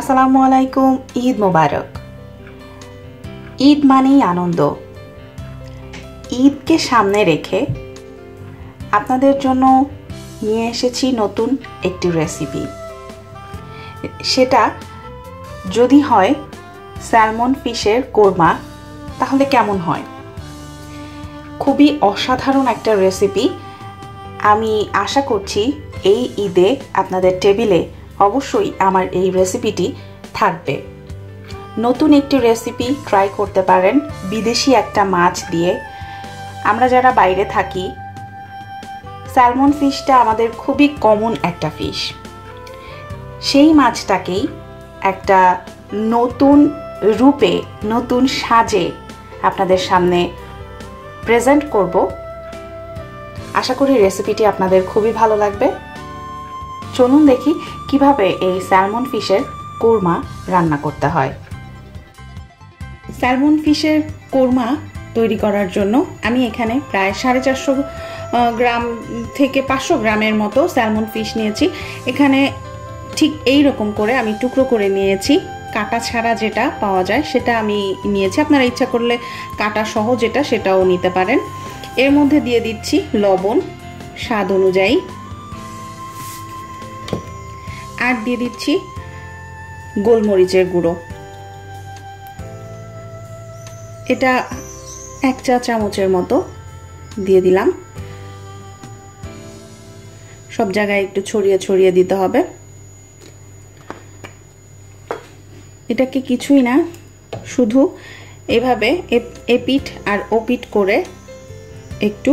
আসসালামু আলাইকুম ঈদ মোবারক ঈদ মানেই আনন্দ। ঈদকে সামনে রেখে আপনাদের জন্য নিয়ে এসেছি নতুন একটি রেসিপি সেটা যদি হয় স্যালমন ফিশের কোরমা, তাহলে কেমন হয়? খুবই অসাধারণ একটা রেসিপি আমি আশা করছি এই ঈদে আপনাদের টেবিলে অবশ্যই আমার এই রেসিপিটি থাকবে। নতুন একটি রেসিপি ট্রাই করতে পারেন বিদেশি একটা মাছ দিয়ে। আমরা যারা বাইরে থাকি স্যালমন ফিশটা আমাদের খুবই কমন একটা ফিশ সেই মাছটাকেই একটা নতুন রূপে, নতুন সাজে আপনাদের সামনে প্রেজেন্ট করব। আশা করি রেসিপিটি আপনাদের খুবই ভালো লাগবে। চলুন দেখি কীভাবে এই স্যালমন ফিশের কোরমা রান্না করতে হয়। স্যালমন ফিশের কোরমা তৈরি করার জন্য আমি এখানে প্রায় সাড়ে চারশো গ্রাম থেকে পাঁচশো গ্রামের মতো স্যালমন ফিশ নিয়েছি। এখানে ঠিক এই রকম করে আমি টুকরো করে নিয়েছি। কাটা ছাড়া যেটা পাওয়া যায় সেটা আমি নিয়েছি। আপনারা ইচ্ছা করলে কাটা সহ যেটা সেটাও নিতে পারেন। এর মধ্যে দিয়ে দিচ্ছি লবণ, স্বাদ অনুযায়ী। আর দিয়ে দিচ্ছি গোলমরিচের গুঁড়ো। এটা এক চা চামচের মতো দিয়ে দিলাম। সব জায়গায় একটু ছড়িয়ে ছড়িয়ে দিতে হবে। এটাকে কিছুই না, শুধু এভাবে এপিট আর ওপিট করে একটু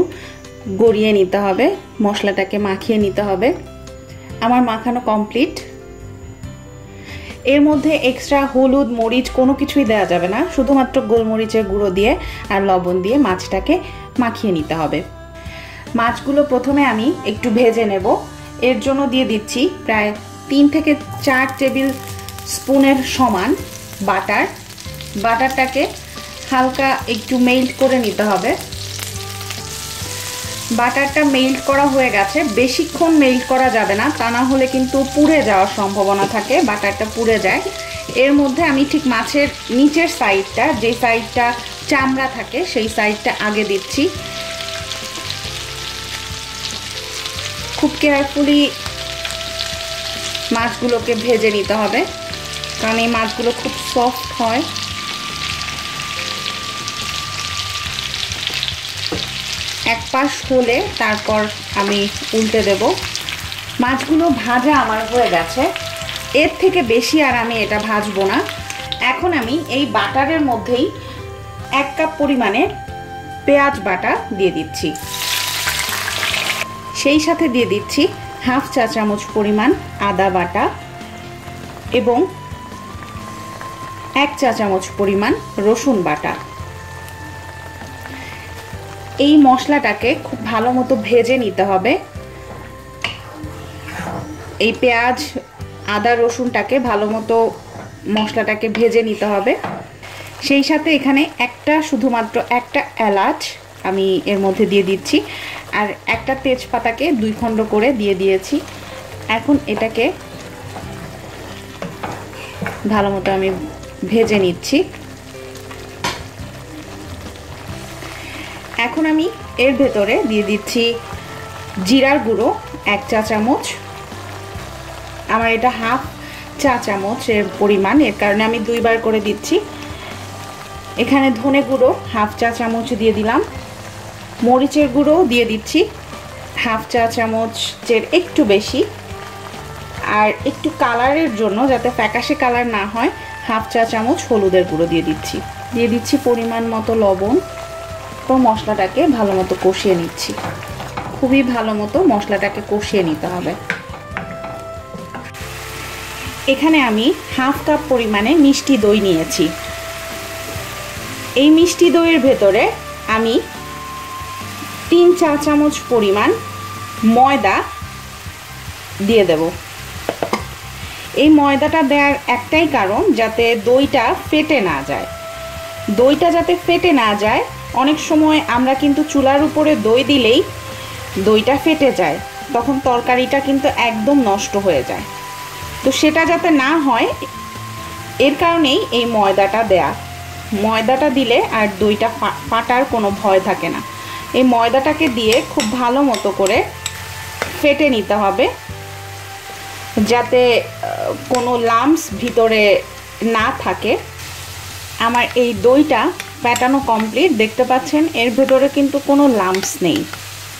গড়িয়ে নিতে হবে, মশলাটাকে মাখিয়ে নিতে হবে। আমার মাখানো কমপ্লিট এর মধ্যে এক্সট্রা হলুদ, মরিচ কোনো কিছুই দেওয়া যাবে না। শুধুমাত্র গোলমরিচের গুঁড়ো দিয়ে আর লবণ দিয়ে মাছটাকে মাখিয়ে নিতে হবে। মাছগুলো প্রথমে আমি একটু ভেজে নেব। এর জন্য দিয়ে দিচ্ছি প্রায় তিন থেকে চার টেবিল স্পুনের সমান বাটার। বাটারটাকে হালকা একটু মেল্ট করে নিতে হবে। বাটারটা মেল্ট করা হয়ে গেছে। বেশিক্ষণ মেল্ট করা যাবে না, তা না হলে কিন্তু পুড়ে যাওয়ার সম্ভাবনা থাকে, বাটারটা পুড়ে যায়। এর মধ্যে আমি ঠিক মাছের নিচের সাইডটা যে সাইডটা চামড়া থাকে, সেই সাইডটা আগে দিচ্ছি। খুব কেয়ারফুলি মাছগুলোকে ভেজে নিতে হবে, কারণ এই মাছগুলো খুব সফট হয়। এক পাশ হলে তারপর আমি উল্টে দেব। মাছগুলো ভাজা আমার হয়ে গেছে। এর থেকে বেশি আর আমি এটা ভাজবো না। এখন আমি এই বাটারের মধ্যেই এক কাপ পরিমাণে পেঁয়াজ বাটা দিয়ে দিচ্ছি। সেই সাথে দিয়ে দিচ্ছি হাফ চা চামচ পরিমাণ আদা বাটা এবং এক চা চামচ পরিমাণ রসুন বাটা। এই মশলাটাকে খুব ভালো মতো ভেজে নিতে হবে। এই পেঁয়াজ, আদা, রসুনটাকে ভালো মতো মশলাটাকে ভেজে নিতে হবে। সেই সাথে এখানে একটা শুধুমাত্র একটা এলাচ আমি এর মধ্যে দিয়ে দিচ্ছি আর একটা তেজপাতাকে দুই খণ্ড করে দিয়ে দিয়েছি। এখন এটাকে ভালো মতো আমি ভেজে নিচ্ছি। এখন আমি এর ভেতরে দিয়ে দিচ্ছি জিরার গুঁড়ো, এক চা চামচ। আমার এটা হাফ চা চামচের পরিমাণ, এর কারণে আমি দুইবার করে দিচ্ছি। এখানে ধনে গুঁড়ো হাফ চা চামচ দিয়ে দিলাম। মরিচের গুঁড়ো দিয়ে দিচ্ছি হাফ চা চামচের একটু বেশি। আর একটু কালারের জন্য যাতে ফ্যাকাশে কালার না হয়, হাফ চা চামচ হলুদের গুঁড়ো দিয়ে দিচ্ছি। দিয়ে দিচ্ছি পরিমাণ মতো লবণ। তো মশলাটাকে ভালো মতো কষিয়ে নিচ্ছি। খুবই ভালো মতো মশলাটাকে কষিয়ে নিতে হবে। এখানে আমি হাফ কাপ পরিমাণে মিষ্টি দই নিয়েছি। এই মিষ্টি দইয়ের ভেতরে আমি তিন চা চামচ পরিমাণ ময়দা দিয়ে দেব। এই ময়দাটা দেওয়ার একটাই কারণ যাতে দইটা ফেটে না যায়। দইটা যাতে ফেটে না যায় অনেক সময় আমরা কিন্তু চুলার উপরে দই দিলেই দইটা ফেটে যায়, তখন তরকারিটা কিন্তু একদম নষ্ট হয়ে যায়। তো সেটা যাতে না হয়, এর কারণেই এই ময়দাটা দেয়া। ময়দাটা দিলে আর দইটা ফাটার কোনো ভয় থাকে না। এই ময়দাটাকে দিয়ে খুব ভালো মতো করে ফেটে নিতে হবে, যাতে কোনো লামস ভিতরে না থাকে। আমার এই দইটা প্যাটানো কমপ্লিট। দেখতে পাচ্ছেন, এর ভেতরে কিন্তু কোনো লাম্পস নেই।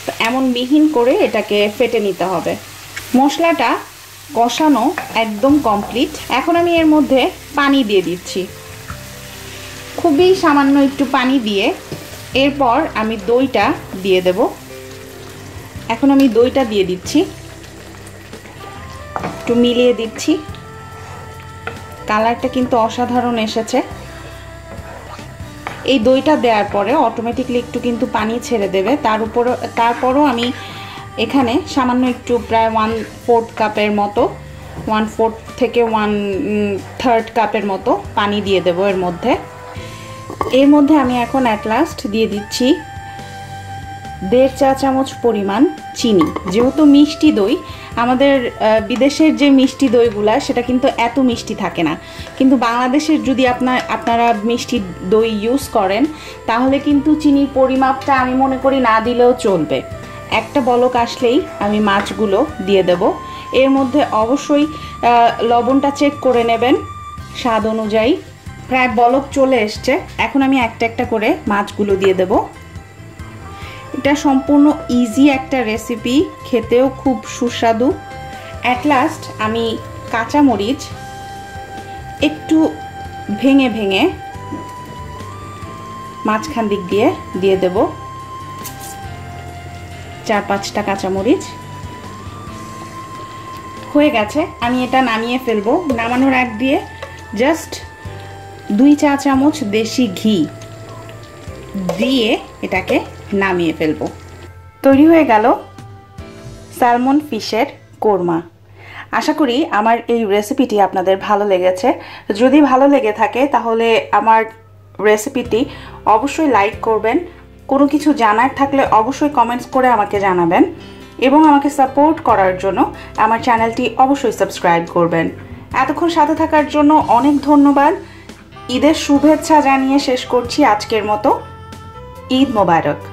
তো এমন মিহিন করে এটাকে ফেটে নিতে হবে। মশলাটা কষানো একদম কমপ্লিট। এখন আমি এর মধ্যে পানি দিয়ে দিচ্ছি। খুবই সামান্য একটু পানি দিয়ে এরপর আমি দইটা দিয়ে দেব। এখন আমি দইটা দিয়ে দিচ্ছি। একটু মিলিয়ে দিচ্ছি। কালারটা কিন্তু অসাধারণ এসেছে। এই দইটা দেওয়ার পরে অটোমেটিকলি একটু কিন্তু পানি ছেড়ে দেবে। তার উপর তারপরও আমি এখানে সামান্য একটু প্রায় ওয়ান ফোর্থ কাপের মতো ওয়ান ফোর্থ থেকে ওয়ান থার্ড কাপের মতো পানি দিয়ে দেবো এর মধ্যে। এর মধ্যে আমি এখন অ্যাট লাস্ট দিয়ে দিচ্ছি দেড় চা চামচ পরিমাণ চিনি। যেহেতু মিষ্টি দই, আমাদের বিদেশের যে মিষ্টি দইগুলা, সেটা কিন্তু এত মিষ্টি থাকে না। কিন্তু বাংলাদেশের যদি আপনার, আপনারা মিষ্টি দই ইউজ করেন, তাহলে কিন্তু চিনির পরিমাপটা আমি মনে করি না দিলেও চলবে। একটা বলক আসলেই আমি মাছগুলো দিয়ে দেব। এর মধ্যে অবশ্যই লবণটা চেক করে নেবেন। স্বাদ অনুযায়ী। প্রায় বলক চলে এসছে। এখন আমি একটা একটা করে মাছগুলো দিয়ে দেবো। এটা সম্পূর্ণ ইজি একটা রেসিপি খেতেও খুব সুস্বাদু। অ্যাট লাস্ট আমি কাঁচা মরিচ একটু ভেঙে ভেঙে মাঝখান দিক দিয়ে দিয়ে দেব। চার পাঁচটা কাঁচামরিচ। হয়ে গেছে, আমি এটা নামিয়ে ফেলব। নামানোর আগ দিয়ে জাস্ট দুই চা চামচ দেশি ঘি দিয়ে এটাকে নামিয়ে ফেলব। তৈরি হয়ে গেল স্যালমন ফিশের কোরমা। আশা করি আমার এই রেসিপিটি আপনাদের ভালো লেগেছে। যদি ভালো লেগে থাকে তাহলে আমার রেসিপিটি অবশ্যই লাইক করবেন। কোনো কিছু জানার থাকলে অবশ্যই কমেন্টস করে আমাকে জানাবেন। এবং আমাকে সাপোর্ট করার জন্য আমার চ্যানেলটি অবশ্যই সাবস্ক্রাইব করবেন। এতক্ষণ সাথে থাকার জন্য অনেক ধন্যবাদ। ঈদের শুভেচ্ছা জানিয়ে শেষ করছি আজকের মতো। ঈদ মোবারক।